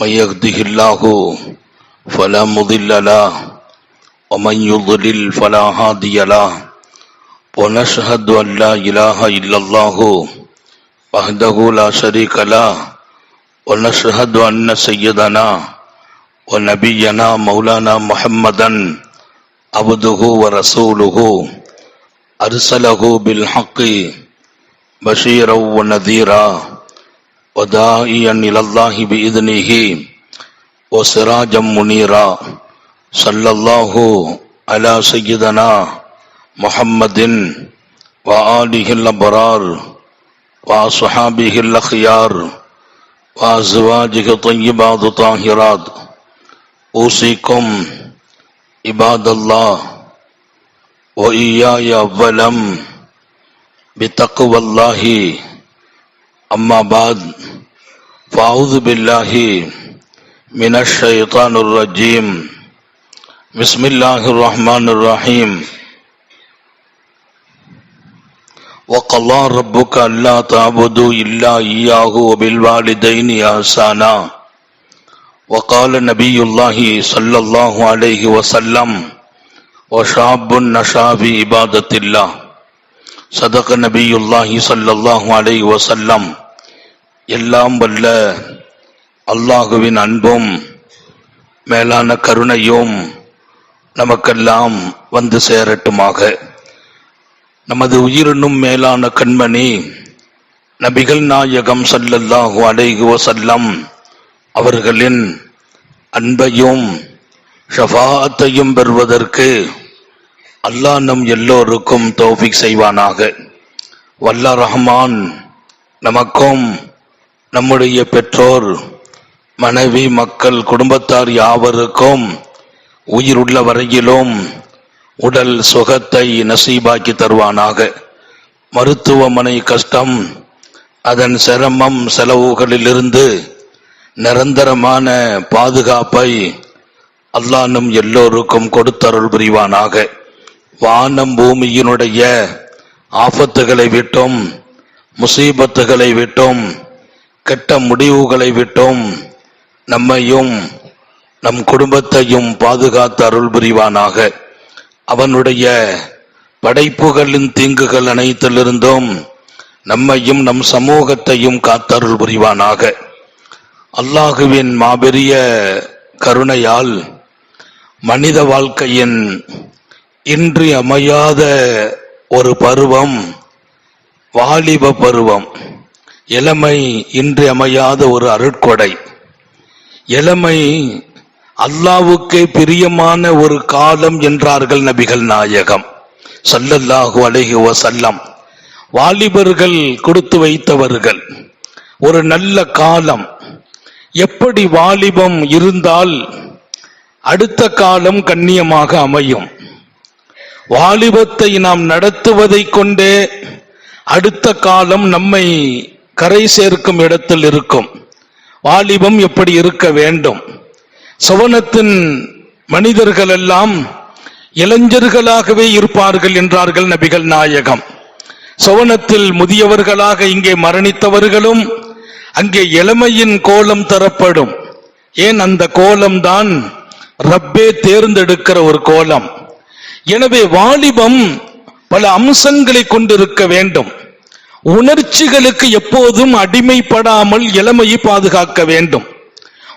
من يهده الله فلا مضل له، ومن يضلل فلا هادي له. ونشهد أن لا إله إلا الله وحده لا شريك له، ونشهد أن سيدنا ونبينا مولانا محمدا عبده ورسوله. أرسله بالحق بشيرا ونذيرا. وداعيا إلى الله بإذنه وسراجا منيرا. صلى الله على سيدنا محمد وآله الأبرار وأصحابه الأخيار وأزواجه الطيبات الطاهرات. أوصيكم عباد الله وإياي أولا بتقوى الله أما بعد فأعوذ بالله من الشيطان الرجيم بسم الله الرحمن الرحيم وقضى ربك ألا تعبدوا إلا إياه وبالوالدين إحسانا وقال نبي الله صلى الله عليه وسلم وشاب نشا في عبادة الله சதக நபியுல்லாஹி சல்லாஹு அலை வசல்லம் எல்லாம் வல்ல அல்லாஹுவின் அன்பும் மேலான கருணையும் நமக்கெல்லாம் வந்து சேரட்டுமாக. நமது உயிரினும் மேலான கண்மணி நபிகள் நாயகம் சல்லல்லாஹு அலைஹி வசல்லம் அவர்களின் அன்பையும் ஷஃபாத்தையும் பெறுவதற்கு அல்லாஹ் நம் எல்லோருக்கும் தௌஃபிக் செய்வானாக. வல்ல ரஹ்மான் நமக்கும் நம்முடைய பெற்றோர் மனைவி மக்கள் குடும்பத்தார் யாவருக்கும் உயிர் உள்ள வரையிலும் உடல் சுகத்தை நசீபாக்கி தருவானாக. மருத்துவமனை கஷ்டம் அதன் சிரமம் செலவுகளிலிருந்து நிரந்தரமான பாதுகாப்பை அல்லாஹ் நம் எல்லோருக்கும் கொடுத்தருள் புரிவானாக. வானம் பூமியினுடைய ஆபத்துகளை விட்டும் முசீபத்துகளை விட்டும் கெட்ட முடிவுகளை விட்டும் நம்மையும் நம் குடும்பத்தையும் பாதுகாத்து அருள் புரிவானாக. அவனுடைய படைப்புகளின் தீங்குகள் அனைத்திலிருந்தும் நம்மையும் நம் சமூகத்தையும் காத்தருள் புரிவானாக. அல்லாஹுவின் மாபெரிய கருணையால் மனித வாழ்க்கையின் இன்றி அமையாத ஒரு பருவம் வாலிப பருவம். இளமை இன்றி அமையாத ஒரு அருட்கொடை. இளமை அல்லாவுக்கே பிரியமான ஒரு காலம் என்றார்கள் நபிகள் நாயகம். சல்லல்லாஹு அலைஹி சல்லம் வாலிபர்கள் கொடுத்து வைத்தவர்கள். ஒரு நல்ல காலம். எப்படி வாலிபம் இருந்தால் அடுத்த காலம் கண்ணியமாக அமையும். வாலிபத்தை நாம் நடத்துவதை கொண்டே அடுத்த காலம் நம்மை கரை சேர்க்கும் இடத்தில் இருக்கும். வாலிபம் எப்படி இருக்க வேண்டும்? சவனத்தின் மனிதர்கள் எல்லாம் இளைஞர்களாகவே இருப்பார்கள் என்றார்கள் நபிகள் நாயகம். சவனத்தில் முதியவர்களாக இங்கே மரணித்தவர்களும் அங்கே இளமையின் கோலம் தரப்படும். ஏன் அந்த கோலம்தான் ரப்பே தேர்ந்தெடுக்கிற ஒரு கோலம்? எனவே வாலிபம் பல அம்சங்களை கொண்டிருக்க வேண்டும். உணர்ச்சிகளுக்கு எப்போதும் அடிமைப்படாமல் இளமையை பாதுகாக்க வேண்டும்.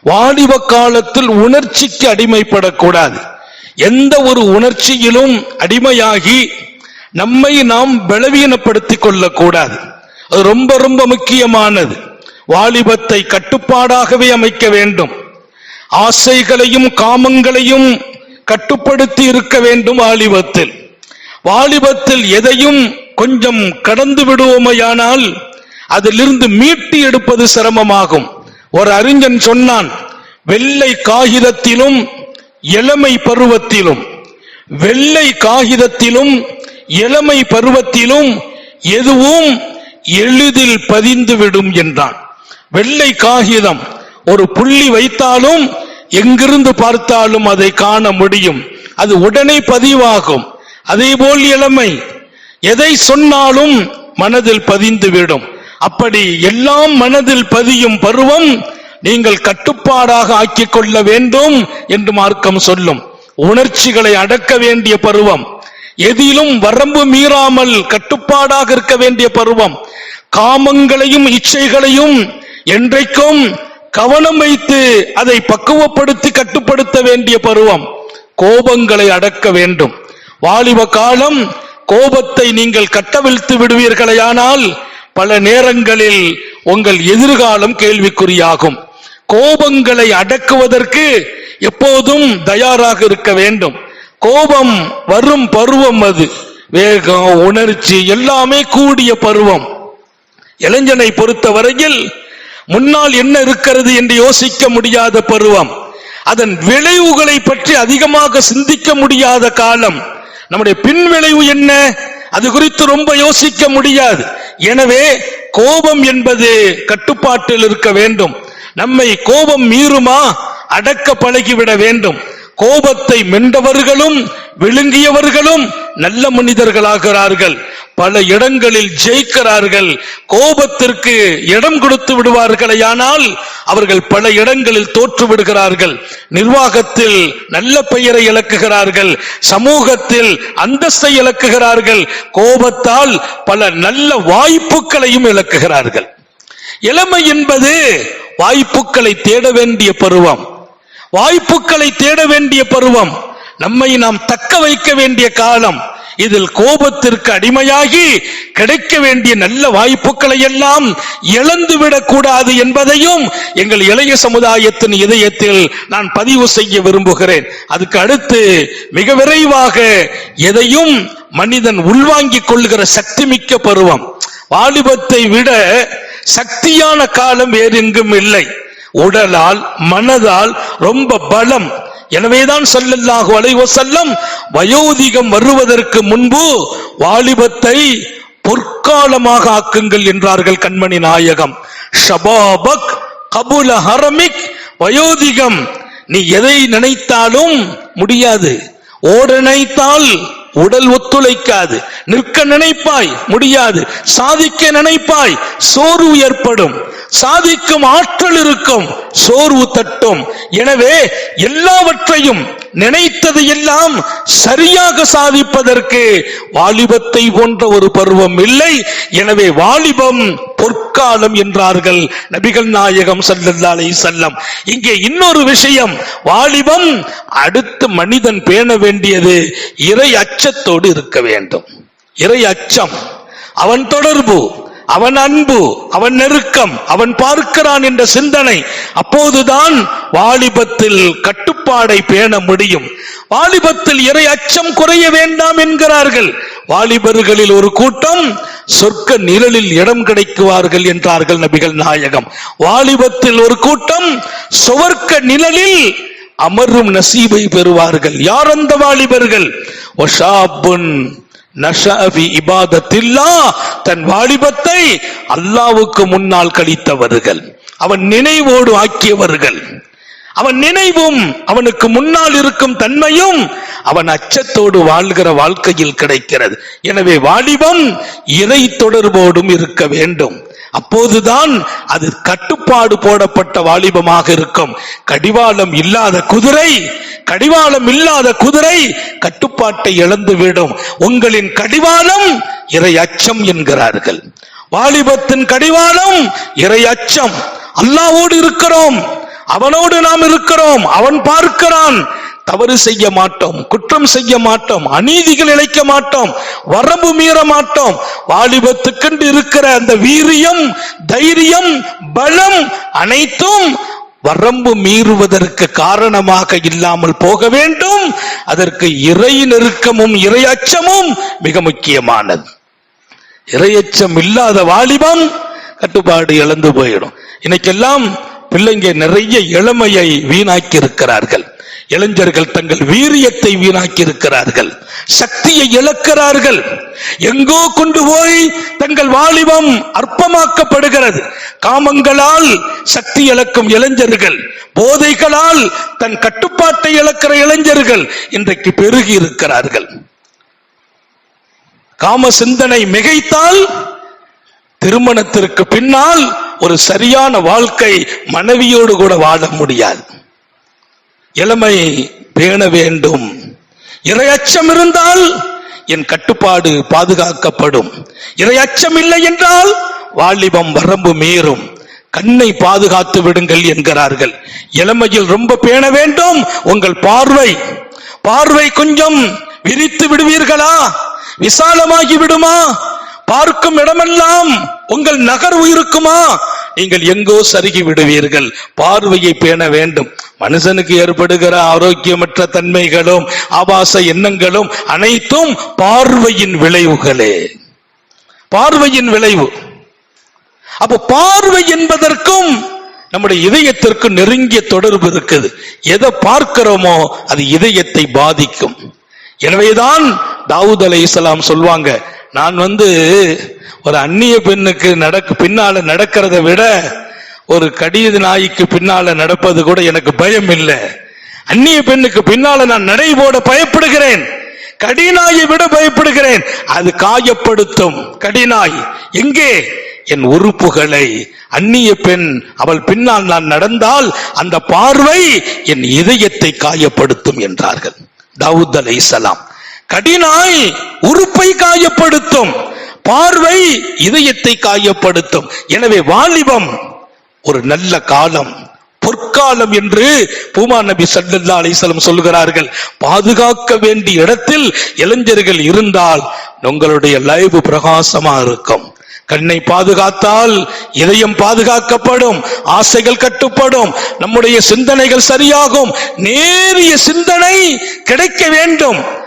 வாலிப காலத்தில் உணர்ச்சிக்கு அடிமைப்படக்கூடாது. எந்த ஒரு உணர்ச்சியிலும் அடிமையாகி நம்மை நாம் பலவீனப்படுத்திக் கொள்ளக்கூடாது. அது ரொம்ப ரொம்ப முக்கியமானது. வாலிபத்தை கட்டுப்பாடாகவே அமைக்க வேண்டும். ஆசைகளையும் காமங்களையும் கட்டுப்படுத்தி இருக்க வேண்டும் வாலிபத்தில். வாலிபத்தில் எதையும் கொஞ்சம் கடந்து விடுவோமையானால் அதிலிருந்து மீட்டி எடுப்பது சிரமமாகும். ஒரு அறிஞன் சொன்னான் வெள்ளை காகிதத்திலும் இளமை பருவத்திலும் வெள்ளை காகிதத்திலும் இளமை பருவத்திலும் எதுவும் எளிதில் பதிந்து விடும் என்றான். வெள்ளை காகிதம் ஒரு புள்ளி வைத்தாலும் எங்கிருந்து பார்த்தாலும் அதை காண முடியும். அது உடனே பதிவாகும். அதே போல் இளமை. எதை சொன்னாலும் மனதில் பதிந்துவிடும். அப்படி எல்லாம் மனதில் பதியும் பருவம் நீங்கள் கட்டுப்பாடாக ஆக்கிக் கொள்ள வேண்டும் என்று மார்க்கம் சொல்லும். உணர்ச்சிகளை அடக்க வேண்டிய பருவம். எதிலும் வரம்பு மீறாமல் கட்டுப்பாடாக இருக்க வேண்டிய பருவம். காமங்களையும் இச்சைகளையும் என்றைக்கும் கவனம் வைத்து அதை பக்குவப்படுத்தி கட்டுப்படுத்த வேண்டிய பருவம் கோபங்களை அடக்க வேண்டும். வாலிப காலம் கோபத்தை நீங்கள் கட்டவிழ்த்து விடுவீர்களேயானால் பல நேரங்களில் உங்கள் எதிர்காலம் கேள்விக்குறியாகும். கோபங்களை அடக்குவதற்கு எப்போதும் தயாராக இருக்க வேண்டும். கோபம் வரும் பருவம் அது. வேகம் உணர்ச்சி எல்லாமே கூடிய பருவம். இளைஞனை பொறுத்தவரையில் முன்னால் என்ன இருக்கிறது என்று யோசிக்க முடியாத பருவம். அதன் விளைவுகளை பற்றி அதிகமாக சிந்திக்க முடியாத காலம். நம்முடைய பின் விளைவு என்ன? அது குறித்து ரொம்ப யோசிக்க முடியாது. எனவே கோபம் என்பது கட்டுப்பாட்டில் இருக்க வேண்டும். நம்மை கோபம் மீறுமா? அடக்க பழகிவிட வேண்டும். கோபத்தை மென்றவர்களும் விழுங்கியவர்களும் நல்ல மனிதர்களாகிறார்கள். பல இடங்களில் ஜெயிக்கிறார்கள். கோபத்திற்கு இடம் கொடுத்து விடுவார்களேயானால் அவர்கள் பல இடங்களில் தோற்று விடுகிறார்கள். நிர்வாகத்தில் நல்ல பெயரை இழக்குகிறார்கள். சமூகத்தில் அந்தஸ்தை இழக்குகிறார்கள். கோபத்தால் பல நல்ல வாய்ப்புகளையும் இழக்குகிறார்கள். இளமை என்பது வாய்ப்புகளை தேட வேண்டிய பருவம். வாய்ப்புகளை தேட வேண்டிய பருவம் நம்மை நாம் தக்க வைக்க வேண்டிய காலம். இதில் கோபத்திற்கு அடிமையாகி கிடைக்க வேண்டிய நல்ல வாய்ப்புகளை எல்லாம் இழந்துவிடக் கூடாது என்பதையும் எங்கள் இளைய சமுதாயத்தின் இதயத்தில் நான் பதிவு செய்ய விரும்புகிறேன். அதுக்கு அடுத்து மிக விரைவாக எதையும் மனிதன் உள்வாங்கிக் கொள்கிற சக்தி மிக்க பருவம். வாலிபத்தை விட சக்தியான காலம் வேறெங்கும் இல்லை. உடலால் மனதால் ரொம்ப பலம். எனவேதான் ஸல்லல்லாஹு அலைவோ செல்லம் வயோதிகம் வருவதற்கு முன்பு வாலிபத்தை பொற்காலமாக ஆக்குங்கள் என்றார்கள் கண்மணி நாயகம். ஷபாபக் கபுல ஹரமிக் வயோதிகம். நீ எதை நினைத்தாலும் முடியாது. ஓட நினைத்தால் உடல் ஒத்துழைக்காது. நிற்க நினைப்பாய் முடியாது. சாதிக்க நினைப்பாய் சோர்வு ஏற்படும். சாதிக்கும் ஆற்றல் இருக்கும் சோர்வு தட்டும். எனவே எல்லாவற்றையும் நினைத்தது எல்லாம் சரியாக சாதிப்பதற்கு வாலிபத்தை போன்ற ஒரு பருவம் இல்லை. எனவே வாலிபம் பொற்காலம் என்றார்கள் நபிகள் நாயகம் ஸல்லல்லாஹு செல்லம் இங்கே இன்னொரு விஷயம் வாலிபம் அடுத்து மனிதன் பேண வேண்டியது இறை அச்சத்தோடு இருக்க வேண்டும். இறை அச்சம் அவன் தொடர்பு. அவன் அன்பு அவன் நெருக்கம் அவன் பார்க்கிறான் என்ற சிந்தனை அப்போதுதான் வாலிபத்தில் கட்டுப்பாடை பேண முடியும். வாலிபத்தில் இறை அச்சம் குறைய வேண்டாம் என்கிறார்கள். வாலிபர்களில் ஒரு கூட்டம் சொர்க்க நிழலில் இடம் கிடைக்குவார்கள் என்றார்கள் நபிகள் நாயகம். வாலிபத்தில் ஒரு கூட்டம் சுவர்க்க நிழலில் அமரும் நசீபை பெறுவார்கள். யார் அந்த வாலிபர்கள்? ஒஷாபுன் நஷாபி இபாதத்தில்லா தன் வாலிபத்தை அல்லாவுக்கு முன்னால் கழித்தவர்கள். அவன் நினைவோடு ஆக்கியவர்கள். அவன் நினைவும் அவனுக்கு முன்னால் இருக்கும் தன்மையும் அவன் அச்சத்தோடு வாழ்கிற வாழ்க்கையில் கிடைக்கிறது. எனவே வாலிபம் இறை தொடர்போடும் இருக்க வேண்டும். அப்போதுதான் அது கட்டுப்பாடு போடப்பட்ட வாலிபமாக இருக்கும். கடிவாளம் இல்லாத குதிரை கடிவாளம் இல்லாத குதிரை கட்டுப்பாட்டை இழந்துவிடும். உங்களின் கடிவாளம் இறை அச்சம் என்கிறார்கள். வாலிபத்தின் கடிவாளம் இறை அச்சம். அல்லாவோடு இருக்கிறோம். அவனோடு நாம் இருக்கிறோம். அவன் பார்க்கிறான். தவறு செய்ய மாட்டோம் குற்றம் செய்ய மாட்டோம் அநீதிகள் இழைக்க மாட்டோம் வரம்பு மீற மாட்டோம். வாலிபத்துக்கென்று இருக்கிற அந்த வீரியம் தைரியம் பலம் அனைத்தும் வரம்பு மீறுவதற்கு காரணமாக இல்லாமல் போக வேண்டும். அதற்கு இறை நெருக்கமும் இறை அச்சமும் மிக முக்கியமானது. இறையச்சம் இல்லாத வாலிபம் கட்டுப்பாடு இழந்து போயிடும். இன்னைக்கெல்லாம் பிள்ளைங்க நிறைய இளமையை வீணாக்கி இருக்கிறார்கள் இளைஞர்கள் தங்கள் வீரியத்தை வீணாக்கி இருக்கிறார்கள் சக்தியை இழக்கிறார்கள். எங்கோ கொண்டு போய் தங்கள் வாலிபம் அற்பமாக்கப்படுகிறது. காமங்களால் சக்தி இழக்கும் இளைஞர்கள் போதைகளால் தன் கட்டுப்பாட்டை இழக்கிற இளைஞர்கள் இன்றைக்கு பெருகி இருக்கிறார்கள் காம சிந்தனை மிகைத்தால் திருமணத்திற்கு பின்னால் ஒரு சரியான வாழ்க்கை மனைவியோடு கூட வாழ முடியாது. இளமை பேண வேண்டும். இரையச்சம் இருந்தால் என் கட்டுப்பாடு பாதுகாக்கப்படும். இரையச்சம் இல்லை என்றால் வாலிபம் வரம்பு மீறும். கண்ணை பாதுகாத்து விடுங்கள் என்கிறார்கள். இளமையில் ரொம்ப பேண வேண்டும். உங்கள் பார்வை பார்வை கொஞ்சம் விரித்து விடுவீர்களா? விசாலமாகி விடுமா? பார்க்கும் இடமெல்லாம் உங்கள் நகர்வு இருக்குமா நீங்கள் எங்கோ சருகி விடுவீர்கள். பார்வையை பேண வேண்டும். மனுஷனுக்கு ஏற்படுகிற ஆரோக்கியமற்ற தன்மைகளும் ஆபாச எண்ணங்களும் அனைத்தும் பார்வையின் விளைவுகளே. பார்வையின் விளைவு. அப்ப பார்வை என்பதற்கும் நம்முடைய இதயத்திற்கு நெருங்கிய தொடர்பு இருக்குது. எதை பார்க்கிறோமோ அது இதயத்தை பாதிக்கும். எனவேதான் தாவூத் அலை இஸ்லாம் சொல்வாங்க நான் வந்து ஒரு அந்நிய பெண்ணுக்கு நடக்க பின்னால நடக்கிறத விட ஒரு கடித நாய்க்கு பின்னால நடப்பது கூட எனக்கு பயம் இல்லை. அந்நிய பெண்ணுக்கு பின்னால நான் நடை போட பயப்படுகிறேன். கடிநாயை விட பயப்படுகிறேன். அது காயப்படுத்தும். கடிநாய் எங்கே? என் உறுப்புகளை அந்நிய பெண் அவள் பின்னால் நான் நடந்தால் அந்த பார்வை என் இதயத்தை காயப்படுத்தும் என்றார்கள். தாவூத் அலை கடினாய் உறுப்பை காயப்படுத்தும். பார்வை இதயத்தை காயப்படுத்தும். எனவே வாலிபம் ஒரு நல்ல காலம். பொற்காலம் என்று பூமா நபி சல்லல்லா அலிசலம் சொல்கிறார்கள். பாதுகாக்க வேண்டிய இடத்தில் இளைஞர்கள் இருந்தால் உங்களுடைய லைவ் பிரகாசமா இருக்கும். கண்ணை பாதுகாத்தால் இதயம் பாதுகாக்கப்படும். ஆசைகள் கட்டுப்படும். நம்முடைய சிந்தனைகள் சரியாகும். நேரிய சிந்தனை கிடைக்க வேண்டும்.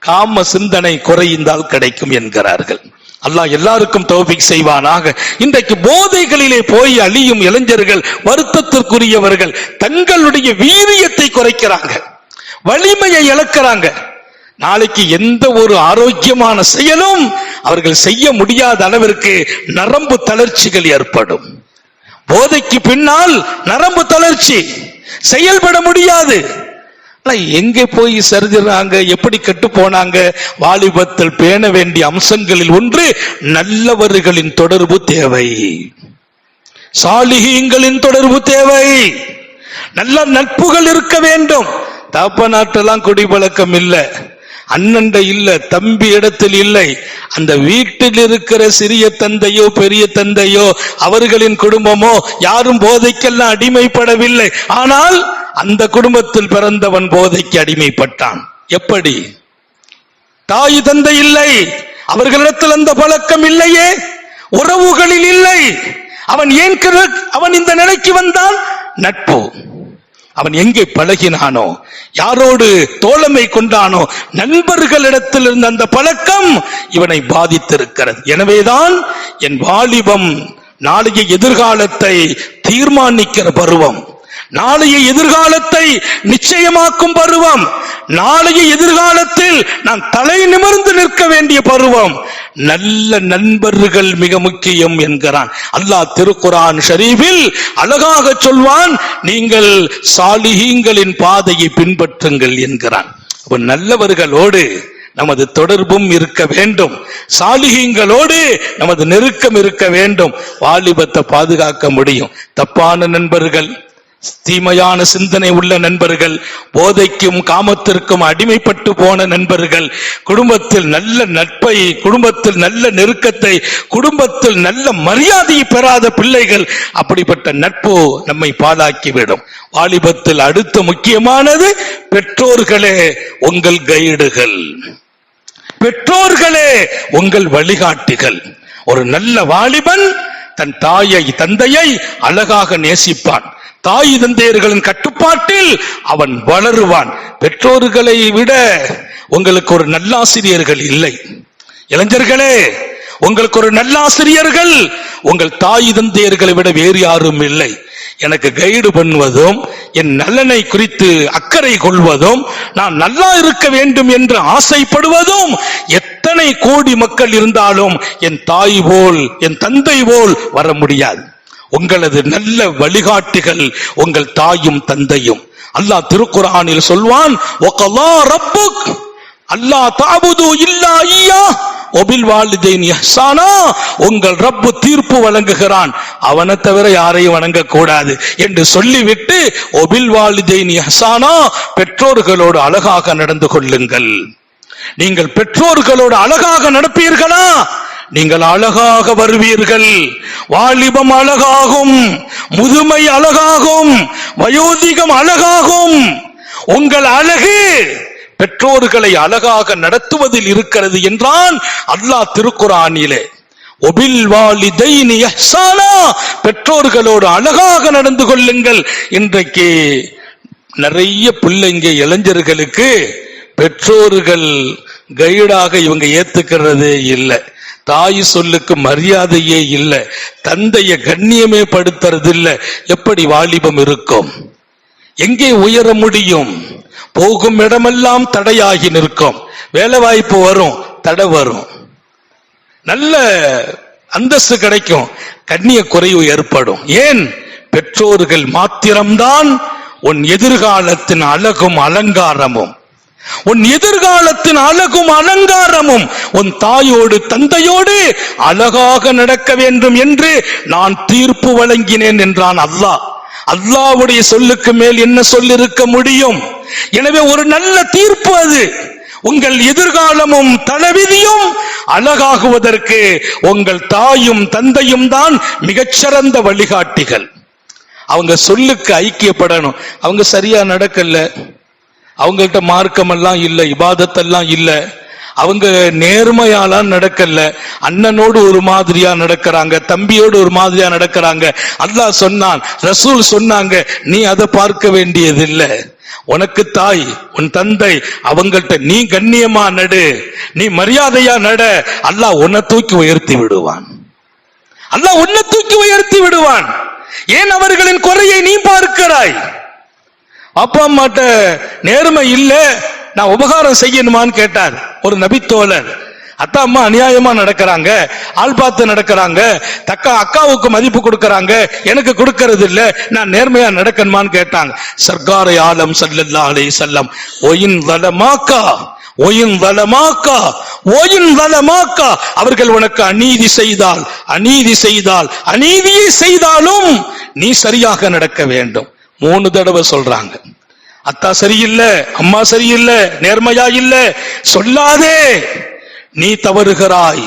காம சிந்தனை குறைந்தால் கிடைக்கும் என்கிறார்கள். அல்லாஹ் எல்லாருக்கும் தௌபிக் செய்வானாக. இன்றைக்கு போதைகளிலே போய் அழியும் இளைஞர்கள் வருத்தத்திற்குரியவர்கள் தங்களுடைய வீரியத்தை குறைக்கிறாங்க. வலிமையை இழக்கிறாங்க. நாளைக்கு எந்த ஒரு ஆரோக்கியமான செயலும் அவர்கள் செய்ய முடியாத அளவிற்கு நரம்பு தளர்ச்சிகள் ஏற்படும். போதைக்கு பின்னால் நரம்பு தளர்ச்சி. செயல்பட முடியாது. ஆனா எங்கே போய் சரிஞ்சிடறாங்க? எப்படி கெட்டு போனாங்க? வாலிபத்தில் பேண வேண்டிய அம்சங்களில் ஒன்று நல்லவர்களின் தொடர்பு தேவை. சாலிகீங்களின் தொடர்பு தேவை. நல்ல நட்புகள் இருக்க வேண்டும். தாப்ப நாட்டெல்லாம் குடிபழக்கம் இல்லை. அண்ணண்ட இல்ல தம்பி இடத்தில் இல்லை. அந்த வீட்டில் இருக்கிற சிறிய தந்தையோ பெரிய தந்தையோ அவர்களின் குடும்பமோ யாரும் போதைக்கெல்லாம் அடிமைப்படவில்லை. ஆனால் அந்த குடும்பத்தில் பிறந்தவன் போதைக்கு அடிமைப்பட்டான். எப்படி? தாய் தந்தை இல்லை. அவர்களிடத்தில் அந்த பழக்கம் இல்லையே. உறவுகளில் இல்லை. அவன் ஏன் அவன் இந்த நிலைக்கு வந்தான்? நட்பு. அவன் எங்கே பழகினானோ? யாரோடு தோழமை கொண்டானோ? நண்பர்களிடத்தில் இருந்த அந்த பழக்கம் இவனை பாதித்திருக்கிறது. எனவேதான் என் வாலிபம் நாளைய எதிர்காலத்தை தீர்மானிக்கிற பருவம். நாளைய எதிர்காலத்தை நிச்சயமாக்கும் பருவம். நாளைய எதிர்காலத்தில் நான் தலை நிமிர்ந்து நிற்க வேண்டிய பருவம். நல்ல நண்பர்கள் மிக முக்கியம் என்கிறான். அல்லாஹ் திருக்குரான் ஷரீஃபில் அழகாக சொல்வான் நீங்கள் சாலிஹீங்களின் பாதையை பின்பற்றுங்கள் என்கிறான். அப்ப நல்லவர்களோடு நமது தொடர்பும் இருக்க வேண்டும். சாலிகங்களோடு நமது நெருக்கம் இருக்க வேண்டும். வாலிபத்தை பாதுகாக்க முடியும். தப்பான நண்பர்கள் தீமையான சிந்தனை உள்ள நண்பர்கள் போதைக்கும் காமத்திற்கும் அடிமைப்பட்டு போன நண்பர்கள் குடும்பத்தில் நல்ல நட்பை குடும்பத்தில் நல்ல நெருக்கத்தை குடும்பத்தில் நல்ல மரியாதையை பெறாத பிள்ளைகள் அப்படிப்பட்ட நட்பு நம்மை பாழாக்கிவிடும். வாலிபத்தில் அடுத்த முக்கியமானது பெற்றோர்களே உங்கள் கைடுகள். பெற்றோர்களே உங்கள் வழிகாட்டிகள். ஒரு நல்ல வாலிபன் தன் தாயை தந்தையை அழகாக நேசிப்பான். தாய் தந்தையர்களின் கட்டுப்பாட்டில் அவன் வளருவான். பெற்றோர்களை விட உங்களுக்கு ஒரு நல்லாசிரியர்கள் இல்லை. இளைஞர்களே உங்களுக்கு ஒரு நல்லாசிரியர்கள் உங்கள் தாய் தந்தையர்களை விட வேறு யாரும் இல்லை. எனக்கு கைடு பண்ணுவதும் என் நலனை குறித்து அக்கறை கொள்வதும் நான் நல்லா இருக்க வேண்டும் என்று ஆசைப்படுவதும் எத்தனை கோடி மக்கள் இருந்தாலும் என் தாய் போல் என் தந்தை போல் வர முடியாது. உங்களது நல்ல வழிகாட்டிகள் உங்கள் தாயும் தந்தையும். அல்லாஹ் திருக்குறானில் சொல்வான் "வகலா அல்லாஹ் தாபுது இல்லா ஐயா ஒபில் வாலிதைன் இஹ்சானா உங்கள் ரப்பு தீர்ப்பு வழங்குகிறான். அவனை தவிர யாரையும் வணங்கக்கூடாது என்று சொல்லிவிட்டு ஒபில் வாலிதைன் பெற்றோர்களோடு அழகாக நடந்து கொள்ளுங்கள். நீங்கள் பெற்றோர்களோடு அழகாக நடப்பீர்களா? நீங்கள் அழகாக வருவீர்கள். வாலிபம் அழகாகும் முதுமை அழகாகும் வயோதிகம் அழகாகும். உங்கள் அழகு பெற்றோர்களை அழகாக நடத்துவதில் இருக்கிறது என்றான் அல்லாஹ் திருக்குறானிலே பெற்றோர்களோடு அழகாக நடந்து கொள்ளுங்கள். இன்றைக்கு நிறைய பிள்ளைங்க இளைஞர்களுக்கு பெற்றோர்கள் கைடாக இவங்க ஏத்துக்கிறதே இல்லை. தாய் சொல்லுக்கு மரியாதையே இல்லை. தந்தைய கண்ணியமே படுத்துறது இல்லை எப்படி வாலிபம் இருக்கும்? எங்கே உயர முடியும்? போகும் இடமெல்லாம் தடையாகி நிற்கும். வேலை வாய்ப்பு வரும் தடை வரும். நல்ல அந்தஸ்து கிடைக்கும் கண்ணிய குறைவு ஏற்படும். ஏன்? பெற்றோர்கள் மாத்திரம்தான் உன் எதிர்காலத்தின் அழகும் அலங்காரமும். உன் எதிர்காலத்தின் அழகும் அலங்காரமும் உன் தாயோடு தந்தையோடு அழகாக நடக்க வேண்டும் என்று நான் தீர்ப்பு வழங்கினேன் என்றான் அல்லாஹ். அல்லாஹ்வுடைய சொல்லுக்கு மேல் என்ன சொல்லிருக்க முடியும்? எனவே ஒரு நல்ல தீர்ப்பு அது. உங்கள் எதிர்காலமும் தலைவிதியும் அழகாகுவதற்கு உங்கள் தாயும் தந்தையும் தான் மிகச்சிறந்த வழிகாட்டிகள். அவங்க சொல்லுக்கு ஐக்கியப்படணும். அவங்க சரியா நடக்கல. அவங்கள்ட்ட மார்க்கமெல்லாம் இல்லை இபாதத்தெல்லாம் இல்லை. அவங்க நேர்மையாலாம் நடக்கல. அண்ணனோடு ஒரு மாதிரியா நடக்கிறாங்க தம்பியோடு ஒரு மாதிரியா நடக்கிறாங்க. அல்லாஹ் சொன்னான் ரசூல் சொன்னாங்க நீ அதை பார்க்க வேண்டியதில்லை. உனக்கு தாய் உன் தந்தை அவங்கள்ட்ட நீ கண்ணியமா நடு நீ மரியாதையா நட அல்லாஹ் உன்னை தூக்கி உயர்த்தி விடுவான். அல்லாஹ் உன்னை தூக்கி உயர்த்தி விடுவான். ஏன் அவர்களின் குறையை நீ பார்க்கிறாய்? அப்பா அம்மாட்ட நேர்மை இல்ல நான் உபகாரம் செய்யணுமான்னு கேட்டார். ஒரு நபித்தோழர். அத்தா அம்மா அநியாயமா நடக்கிறாங்க. ஆள் பார்த்து நடக்கிறாங்க. தக்கா அக்காவுக்கு மதிப்பு கொடுக்கறாங்க. எனக்கு கொடுக்கறது இல்ல. நான் நேர்மையா நடக்கணுமான்னு கேட்டாங்க. சர்க்காரை ஆலம் சல்லல்லா அலை செல்லம் ஒயின் வலமாக்கா ஒயின் வலமாக்கா ஒயின் வலமாக்கா. அவர்கள் உனக்கு அநீதி செய்தால் அநீதி செய்தால் அநீதியை செய்தாலும் நீ சரியாக நடக்க வேண்டும். மூணு தடவை சொல்றாங்க. அத்தா சரியில்லை அம்மா சரியில்லை நேர்மையா இல்ல சொல்லாதே. நீ தவறுகிறாய்.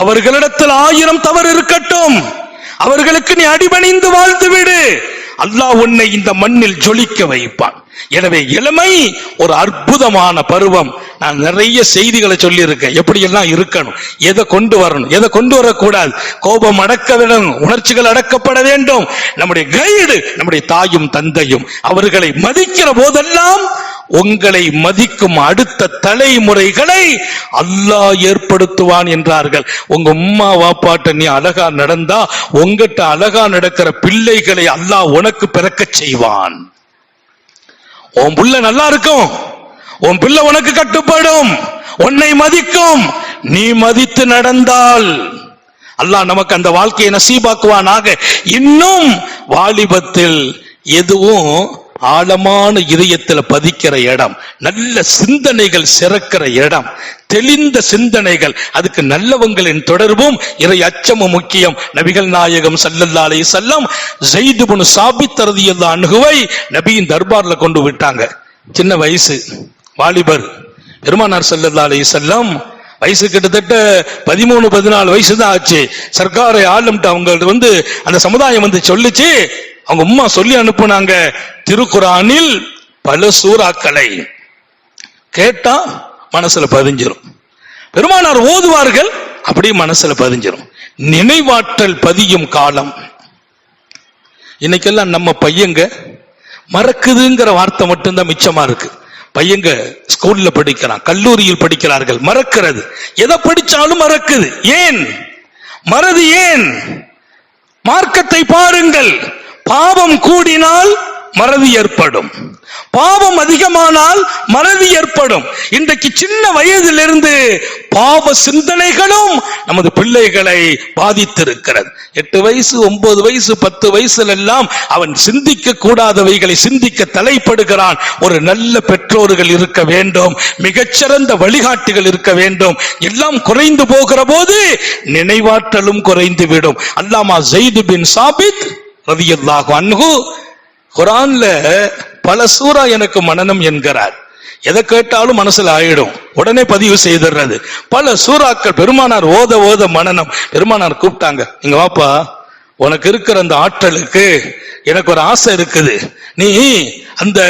அவர்களிடத்தில் ஆயிரம் தவறு இருக்கட்டும். அவர்களுக்கு நீ அடிபணிந்து வாழ்ந்துவிடு. அல்லாஹ் உன்னை இந்த மண்ணில் ஜொலிக்க வைப்பான். எனவே இளமை ஒரு அற்புதமான பருவம். நான் நிறைய செய்திகளை சொல்லி இருக்கேன் எப்படி எல்லாம் இருக்கணும் எதை கொண்டு வரணும் எதை கொண்டு வரக்கூடாது கோபம் அடக்க வேண்டும் உணர்ச்சிகள் அடக்கப்பட வேண்டும். நம்முடைய கைடு நம்முடைய தாயும் தந்தையும் அவர்களை மதிக்கிற போதெல்லாம் உங்களை மதிக்கும் அடுத்த தலைமுறைகளை அல்லாஹ் ஏற்படுத்துவான் என்றார்கள். உங்க உம்மா வாப்பாட்ட நீ அழகா நடந்தா உங்ககிட்ட அழகா நடக்கிற பிள்ளைகளை அல்லாஹ் உனக்கு பிறக்கச் செய்வான். உன் புள்ள நல்லா இருக்கும். உன் பிள்ளை உனக்கு கட்டுப்படும். உன்னை மதிக்கும். நீ மதித்து நடந்தால். அல்லாஹ் நமக்கு அந்த வாழ்க்கையை நசீபாக்குவானாக. இன்னும் வாலிபத்தில் எதுவும் ஆழமான இதயத்துல பதிக்கிற இடம் நல்ல சிந்தனைகள் சிறக்கிற இடம் தெளிந்த சிந்தனைகள் அதுக்கு நல்லவங்களின் தொடர்பும் இறை அச்சமும் முக்கியம். நபிகள் நாயகம் சல்லல்லாலே செல்லம் ஜெய்துபுன் சாபித் ரதியல்லாஹு அணுகுவை நபியின் தர்பார்ல கொண்டு விட்டாங்க. சின்ன வயசு வாலிபர். பெருமானார் சல்லல்லா செல்லம் வயசு கிட்டத்தட்ட பதிமூணு பதினாலு வயசு தான் ஆச்சு. சர்க்காரை ஆளும்ட்டு அவங்கள்ட்ட வந்து அந்த சமுதாயம் வந்து சொல்லிச்சு அவங்க உம்மா சொல்லி அனுப்புனாங்க திருக்குறானில் பல சூறாக்களை. கேட்டா மனசுல பதிஞ்சிரும். பெருமானார் ஓதுவார்கள் அப்படியே மனசுல பதிஞ்சிரும். நினைவாற்றல் பதியும் காலம். இன்னைக்கெல்லாம் நம்ம பையங்க மறக்குதுங்கிற வார்த்தை மட்டும்தான் மிச்சமா இருக்கு. பையங்க ஸ்கூல்ல படிக்கிறான் கல்லூரியில் படிக்கிறார்கள் மறக்கிறது. எதை படிச்சாலும் மறக்குது. ஏன்? மறதி ஏன்? மார்க்கத்தை பாருங்கள். பாவம் கூடினால் மறதி ஏற்படும். பாவம் அதிகமானால் மறதி ஏற்படும். இன்றைக்கு சின்ன வயதிலிருந்து பாவ சிந்தனைகளும் நமது பிள்ளைகளை பாதித்திருக்கிறது. எட்டு வயசு ஒன்பது வயசு பத்து வயசுல எல்லாம் அவன் சிந்திக்க கூடாதவைகளை சிந்திக்க தலைப்படுகிறான். ஒரு நல்ல பெற்றோர்கள் இருக்க வேண்டும். மிகச்சிறந்த வழிகாட்டிகள் இருக்க வேண்டும். எல்லாம் குறைந்து போகிற போது நினைவாற்றலும் குறைந்து விடும் அல்லாமா ஜெயிது பின் சாபித் ரதியல்லாஹு அன்ஹு குரான்ல பல சூறா எனக்கு மனனம் என்கிறார். எதை கேட்டாலும் மனசுல ஆயிடும். உடனே பதிவு செய்திடுறது பல சூறாக்கள் பெருமானார் ஓத ஓத மனனம் பெருமானார் கூப்பிட்டாங்க நீங்க வாப்பா உனக்கு இருக்கிற அந்த ஆற்றலுக்கு எனக்கு ஒரு ஆசை இருக்குது. நீ அந்த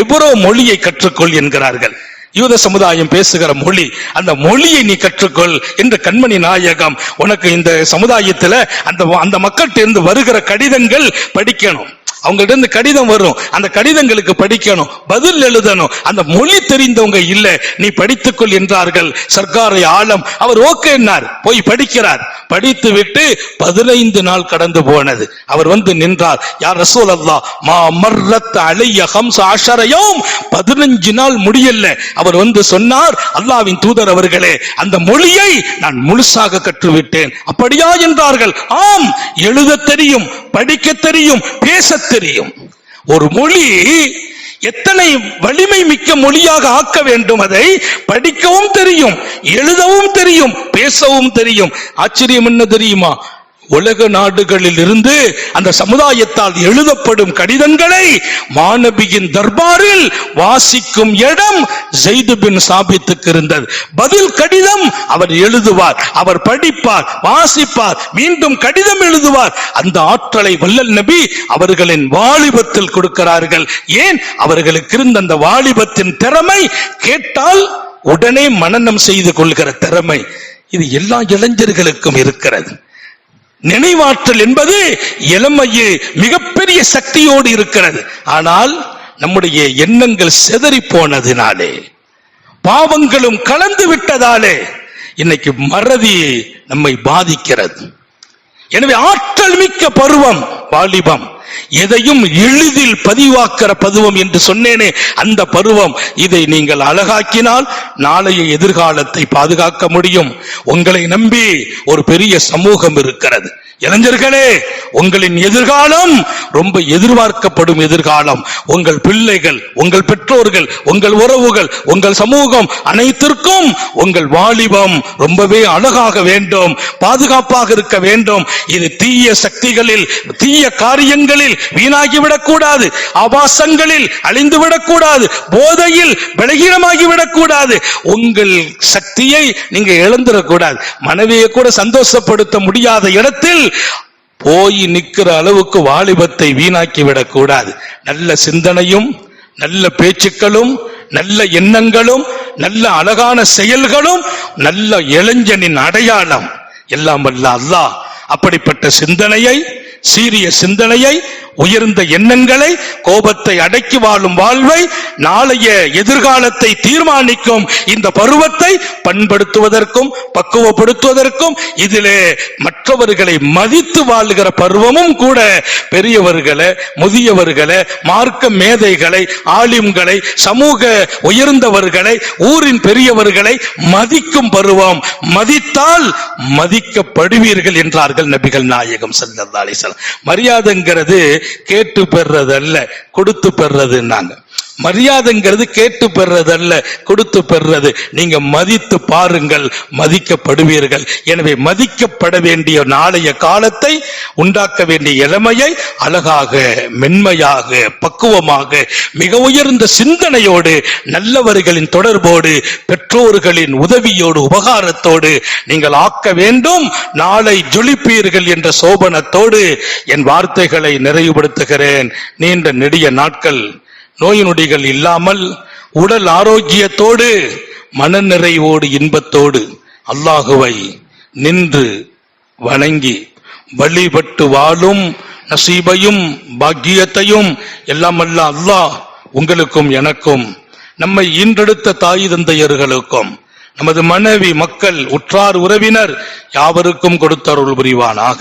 எவ்வளோ மொழியை கற்றுக்கொள் என்கிறார்கள். யூத சமுதாயம் பேசுகிற மொழி அந்த மொழியை நீ கற்றுக்கொள் என்று கண்மணி நாயகம் உனக்கு இந்த சமுதாயத்துல அந்த அந்த மக்கள்கிட்ட இருந்து வருகிற கடிதங்கள் படிக்கணும். அவங்கள்ட்ட இருந்து கடிதம் வரும். அந்த கடிதங்களுக்கு படிக்கணும். பதில் எழுதணும். அந்த மொழி தெரிந்தவங்க இல்ல. நீ படித்துக்கொள் என்றார்கள். சர்க்காரை ஆழம். அவர் ஓகே என்னார். போய் படிக்கிறார். படித்து விட்டு பதினைந்து நாள் கடந்து போனது. அவர் வந்து நின்றார். யார் ரசூல் அல்லா மா மர்ரத் அலைய ஹம்ச ஆஷரையும் பதினஞ்சு நாள் முடியல. அவர் வந்து சொன்னார் அல்லாவின் தூதர் அவர்களே அந்த மொழியை நான் முழுசாக கற்றுவிட்டேன். அப்படியா? என்றார்கள். ஆம் எழுத தெரியும் படிக்க தெரியும் பேச தெரியும். ஒரு மொழி எத்தனை வலிமை மிக்க மொழியாக ஆக்க வேண்டும் அதை படிக்கவும் தெரியும் எழுதவும் தெரியும் பேசவும் தெரியும். ஆச்சரியம் என்ன தெரியுமா? உலக நாடுகளில் இருந்து அந்த சமுதாயத்தால் எழுதப்படும் கடிதங்களை மாணவியின் தர்பாரில் வாசிக்கும் இடம் ஜெய்து பின் சாபித்துக்கு இருந்தது. பதில் கடிதம் அவர் எழுதுவார் அவர் படிப்பார் வாசிப்பார் மீண்டும் கடிதம் எழுதுவார். அந்த ஆற்றலை வல்லல் நபி அவர்களின் வாலிபத்தில் கொடுக்கிறார்கள். ஏன்? அவர்களுக்கு இருந்த அந்த வாலிபத்தின் திறமை கேட்டால் உடனே மனனம் செய்து கொள்கிற திறமை இது எல்லா இளைஞர்களுக்கும் இருக்கிறது. நினைவாற்றல் என்பது இளமையில் மிகப்பெரிய சக்தியோடு இருக்கிறது. ஆனால் நம்முடைய எண்ணங்கள் செதறி போனதினாலே பாவங்களும் கலந்து விட்டதாலே இன்னைக்கு மறதி நம்மை பாதிக்கிறது. எனவே ஆற்றல் மிக்க பருவம் வாலிபம். எதையும் எளிதில் பதிவாக்கிற பருவம் என்று சொன்னேனே அந்த பருவம் இதை நீங்கள் அழகாக்கினால் நாளைய எதிர்காலத்தை பாதுகாக்க முடியும். உங்களை நம்பி ஒரு பெரிய சமூகம் இருக்கிறது. இளைஞர்களே உங்களின் எதிர்காலம் ரொம்ப எதிர்பார்க்கப்படும் எதிர்காலம். உங்கள் பிள்ளைகள் உங்கள் பெற்றோர்கள் உங்கள் உறவுகள் உங்கள் சமூகம் அனைத்திற்கும் உங்கள் வாலிபம் ரொம்பவே அழகாக வேண்டும் பாதுகாப்பாக இருக்க வேண்டும். இது தீய சக்திகளில் தீய காரியங்கள் காரியங்களில் வீணாகிவிடக் கூடாது ஆபாசங்களில் அழிந்து விடக்கூடாது போதையில் பலகீனமாகிவிடக் கூடாது உங்கள் சக்தியை நீங்க இழந்துடக்கூடாது. மனைவியை கூட சந்தோஷப்படுத்த முடியாத இடத்தில் போய் நிக்கிற அளவுக்கு வாலிபத்தை வீணாக்கி விடக்கூடாது நல்ல சிந்தனையும் நல்ல பேச்சுக்களும் நல்ல எண்ணங்களும் நல்ல அழகான செயல்களும் நல்ல இளைஞனின் அடையாளம். எல்லாம் வல்ல அல்லாஹ். அப்படிப்பட்ட சிந்தனையை சீரிய சிந்தனையை உயர்ந்த எண்ணங்களை கோபத்தை அடக்கி வாழும் வாழ்வை நாளைய எதிர்காலத்தை தீர்மானிக்கும் இந்த பருவத்தை பண்படுத்துவதற்கும் பக்குவப்படுத்துவதற்கும் இதிலே மற்றவர்களை மதித்து வாழுகிற பருவமும் கூட பெரியவர்களை முதியவர்களை மார்க்க மேதைகளை ஆலிம்களை சமூக உயர்ந்தவர்களை ஊரின் பெரியவர்களை மதிக்கும் பருவம். மதித்தால் மதிக்கப்படுவீர்கள் என்றார்கள் நபிகள் நாயகம் ஸல்லல்லாஹு அலைஹி மரியாதைங்கிறது கேட்டு பெறுறதல்ல கொடுத்து பெறுறதுன்னாங்க. மரியாதைங்கிறது கேட்டு பெறுறதல்ல கொடுத்து பெறுறது நீங்க மதித்து பாருங்கள் மதிக்கப்படுவீர்கள். எனவே மதிக்கப்பட வேண்டிய நாளைய காலத்தை உண்டாக்க வேண்டிய இளமையை அழகாக மென்மையாக பக்குவமாக மிக உயர்ந்த சிந்தனையோடு நல்லவர்களின் தொடர்போடு பெற்றோர்களின் உதவியோடு உபகாரத்தோடு நீங்கள் ஆக்க வேண்டும் நாளை ஜொலிப்பீர்கள் என்ற சோபனத்தோடு என் வார்த்தைகளை நிறைவுபடுத்துகிறேன். நீண்ட நெடிய நாட்கள் நோய் நொடிகள் இல்லாமல் உடல் ஆரோக்கியத்தோடு மனநிறைவோடு இன்பத்தோடு அல்லாஹுவை நின்று வணங்கி வழிபட்டு வாழும் நசீபையும் பாக்கியத்தையும் எல்லாம் அல்ல அல்லாஹ் உங்களுக்கும் எனக்கும் நம்மை ஈன்றெடுத்த தாய் தந்தையர்களுக்கும் நமது மனைவி மக்கள் உற்றார் உறவினர் யாவருக்கும் கொடுத்தருள் புரிவானாக.